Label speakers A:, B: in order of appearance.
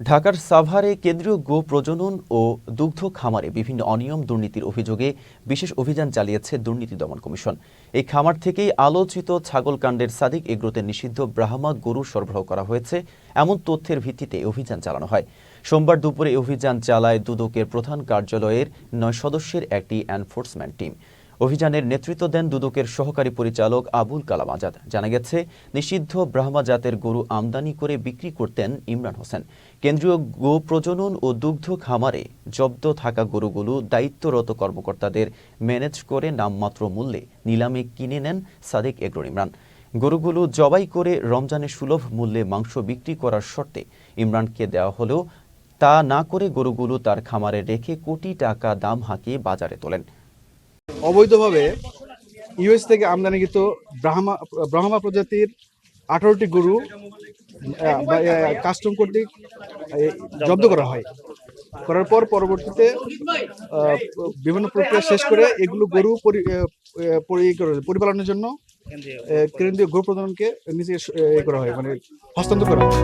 A: ঢাকার সাভারে কেন্দ্রীয় গো প্রজনন ও দুগ্ধ খামারে বিভিন্ন অনিয়ম দুর্নীতির অভিযোগে বিশেষ অভিযান চালিয়েছে দুর্নীতি দমন কমিশন। এই খামার থেকেই আলোচিত ছাগলকাণ্ডের সাদিক এগ্রোতে নিষিদ্ধ ব্রাহ্মা গরু সরবরাহ করা হয়েছে, এমন তথ্যের ভিত্তিতে অভিযান চালানো হয়। সোমবার দুপুরে অভিযান চালায় দুদকের প্রধান কার্যালয়ের নয় সদস্যের একটি এনফোর্সমেন্ট টিম অভিযানের নেতৃত্ব দেন দুদকের সহকারী পরিচালক আবুল কালাম আজাদ। জানা গেছে, নিষিদ্ধ ব্রাহ্মা জাতের গরু আমদানি করে বিক্রি করতেন ইমরান হোসেন। কেন্দ্রীয় গো প্রজনন ও দুগ্ধ খামারে জব্দ থাকা গরুগুলো দায়িত্বরত কর্মকর্তাদের ম্যানেজ করে নামমাত্র মূল্যে নিলামে কিনে নেন সাদেক এগ্রো ইমরান। গরুগুলো জবাই করে রমজানের সুলভ মূল্যে মাংস বিক্রি করার শর্তে ইমরানকে দেওয়া হলেও তা না করে গরুগুলো তার খামারে রেখে কোটি টাকা দাম হাঁকিয়ে বাজারে তোলেন।
B: অবৈধভাবে ইউএস থেকে আমদানিকৃত ব্রাহ্মা ব্রাহ্মা প্রজাতির আঠারোটি গরু কাস্টম কর্তৃক জব্দ করা হয়। করার পর পরবর্তীতে বিভিন্ন প্রক্রিয়া শেষ করে এগুলো গরু পরিপালনের জন্য কেন্দ্রীয় গরু প্রজননকে নিচে এ করা হয় মানে হস্তান্তর করা হয়।